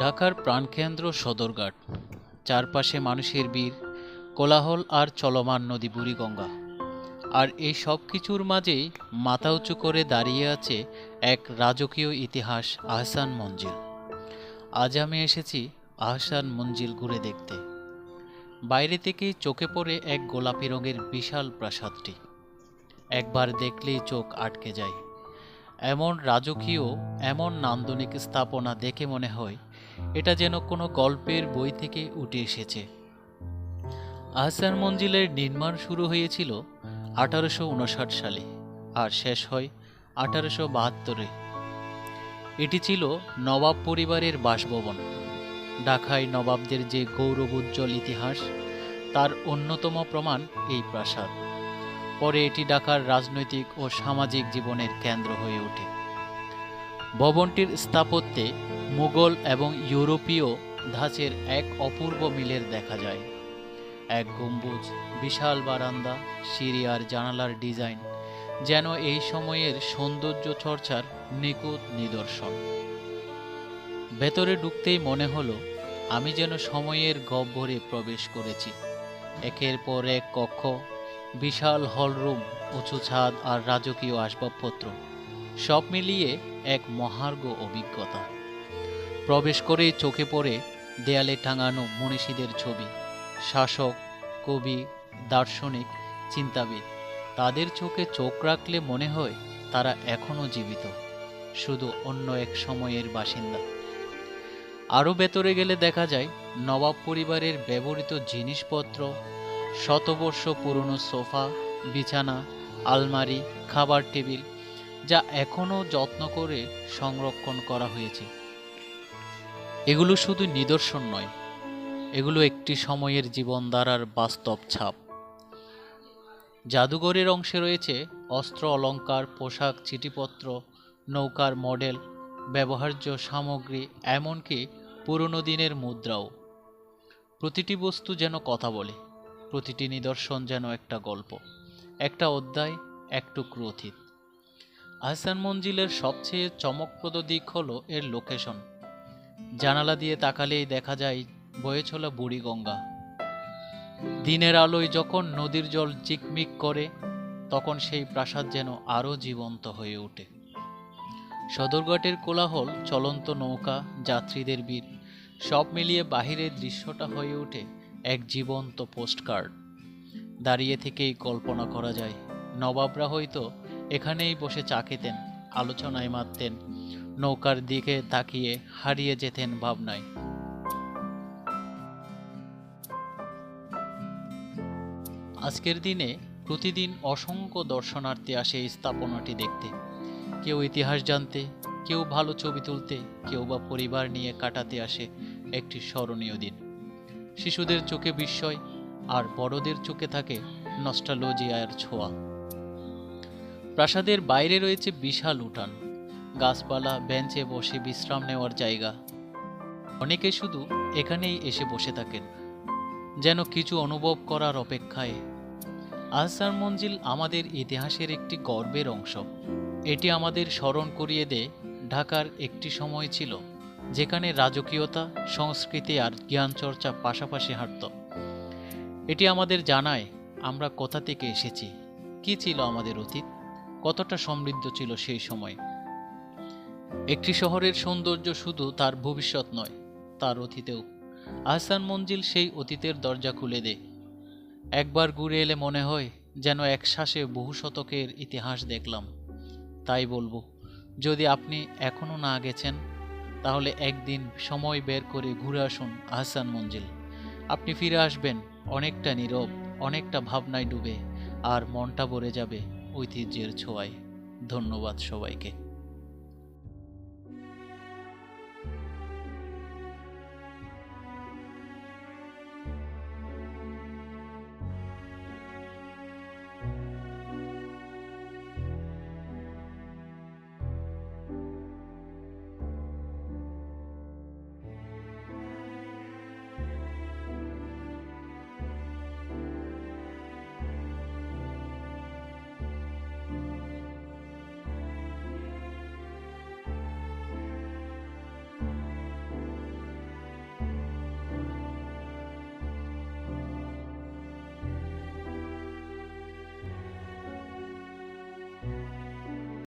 ঢাকার প্রাণকেন্দ্র সদরঘাট, চারপাশে মানুষের ভিড়, কোলাহল আর চলমান নদী বুড়িগঙ্গা। আর এই সব কিছুর মাঝেই মাথা উঁচু করে দাঁড়িয়ে আছে এক রাজকীয় ইতিহাস আহসান মঞ্জিল। আজ আমি এসেছি আহসান মঞ্জিল ঘুরে দেখতে। বাইরে থেকেই চোখে পড়ে এক গোলাপি রঙের বিশাল প্রাসাদটি। একবার দেখলেই চোখ আটকে যায়। এমন রাজকীয়, এমন নান্দনিক স্থাপনা দেখে মনে হয় এটা যেন কোনো গল্পের বই থেকে উঠে এসেছে। আহসান মঞ্জিলের নির্মাণ শুরু হয়েছিল আঠারোশো উনষাট সালে আর শেষ হয় আঠারোশো বাহাত্তরে। এটি ছিল নবাব পরিবারের বাসভবন। ঢাকায় নবাবদের যে গৌরবোজ্জ্বল ইতিহাস, তার অন্যতম প্রমাণ এই প্রাসাদ। পরে এটি ঢাকার রাজনৈতিক ও সামাজিক জীবনের কেন্দ্র হয়ে ওঠে। ভবনটির স্থাপত্যে মুঘল এবং ইউরোপীয় ধাঁচের এক অপূর্ব মিলের দেখা যায়। এক গম্বুজ, বিশাল বারান্দা, সিঁড়ি আর জানালার ডিজাইন যেন এই সময়ের সৌন্দর্য চর্চার নিখুঁত নিদর্শন। ভেতরে ঢুকতেই মনে হলো, আমি যেন সময়ের গহ্বরে প্রবেশ করেছি। একের পর এক কক্ষ বিশাল হলরুম, উঁচু ছাদ আর রাজকীয় আসবাবপত্র, সব মিলিয়ে এক মহার্ঘ অভিজ্ঞতা। প্রবেশ করে চোখে পড়ে দেয়ালে টাঙানো মনীষীদের ছবি, শাসক, কবি, দার্শনিক, চিন্তাবিদ। তাদের চোখে চোখ রাখলে মনে হয় তারা এখনও জীবিত, শুধু অন্য এক সময়ের বাসিন্দা। আরও ভেতরে গেলে দেখা যায় নবাব পরিবারের ব্যবহৃত জিনিসপত্র শতবর্ষ পুরনো সোফা, বিছানা, আলমারি, খাবার টেবিল, যা এখনও যত্ন করে সংরক্ষণ করা হয়েছে। এগুলো শুধু নিদর্শন নয়, এগুলো একটি সময়ের জীবনধারার বাস্তব ছাপ। জাদুঘরের অংশে রয়েছে অস্ত্র অলঙ্কার পোশাক, চিঠিপত্র, নৌকার মডেল, ব্যবহার্য সামগ্রী, এমনকি পুরনো দিনের মুদ্রাও। প্রতিটি বস্তু যেন কথা বলে। প্রতিটি নিদর্শন যেন একটা গল্প, একটা অধ্যায়, এক টুকরো অতীত। আহসান মঞ্জিলের সবচেয়ে চমকপ্রদ দিক হলো এর লোকেশন। জানালা দিয়ে তাকালেই দেখা যায়, বয়ে চলা বুড়িগঙ্গা দিনের আলোয় যখন নদীর জল চিকমিক করে, তখন সেই প্রাসাদ যেন আরও জীবন্ত হয়ে ওঠে। সদরঘাটের কোলাহল, চলন্ত নৌকা, যাত্রীদের ভিড়, সব মিলিয়ে বাহিরের দৃশ্যটা হয়ে ওঠে এক জীবন্ত পোস্টকার্ড দাঁড়িয়ে থেকেই কল্পনা করা যায়, নবাবরা হয়তো এখানেই বসে চা খেতেন, আলোচনায় মারতেন নৌকার দিকে তাকিয়ে হারিয়ে যেতেন ভাবনায়। আজকের দিনে প্রতিদিন অসংখ্য দর্শনার্থী আসে এই স্থাপনাটি দেখতে। কেউ ইতিহাস জানতে, কেউ ভালো ছবি তুলতে, কেউ বা পরিবার নিয়ে কাটাতে আসে একটি স্মরণীয় দিন। শিশুদের চোখে বিস্ময়, আর বড়দের চোখে থাকে নস্টালজিয়ার ছোঁয়া। প্রাসাদের বাইরে রয়েছে বিশাল উঠান। গাছপালা, বেঞ্চে বসে বিশ্রাম নেওয়ার জায়গা। অনেকে শুধু এখানেই এসে বসে থাকেন, যেন কিছু অনুভব করার অপেক্ষায়। আহসান মঞ্জিল আমাদের ইতিহাসের একটি গর্বের অংশ। এটি আমাদের স্মরণ করিয়ে দেয় ঢাকার একটি সময় ছিল। যেখানে রাজকীয়তা, সংস্কৃতি আর জ্ঞান চর্চা পাশাপাশি হাঁটত। এটি আমাদের জানায়, আমরা কোথা থেকে এসেছি? কি ছিল আমাদের অতীত? কতটা সমৃদ্ধ ছিল সেই সময়? একটি শহরের সৌন্দর্য শুধু তার ভবিষ্যৎ নয়, তার অতীতেও। আহসান মঞ্জিল সেই অতীতের দরজা খুলে দেয়। একবার ঘুরে এলে মনে হয় যেন এক শ্বাসে বহু শতকের ইতিহাস দেখলাম। তাই বলব, যদি আপনি এখনও না গেছেন তাহলে একদিন সময় বের করে ঘুরে আসুন আহসান মঞ্জিল। আপনি ফিরে আসবেন, অনেকটা নীরব, অনেকটা ভাবনায় ডুবে, আর মনটা ভরে যাবে ঐতিহ্যের ছোঁয়ায়। ধন্যবাদ সবাইকে।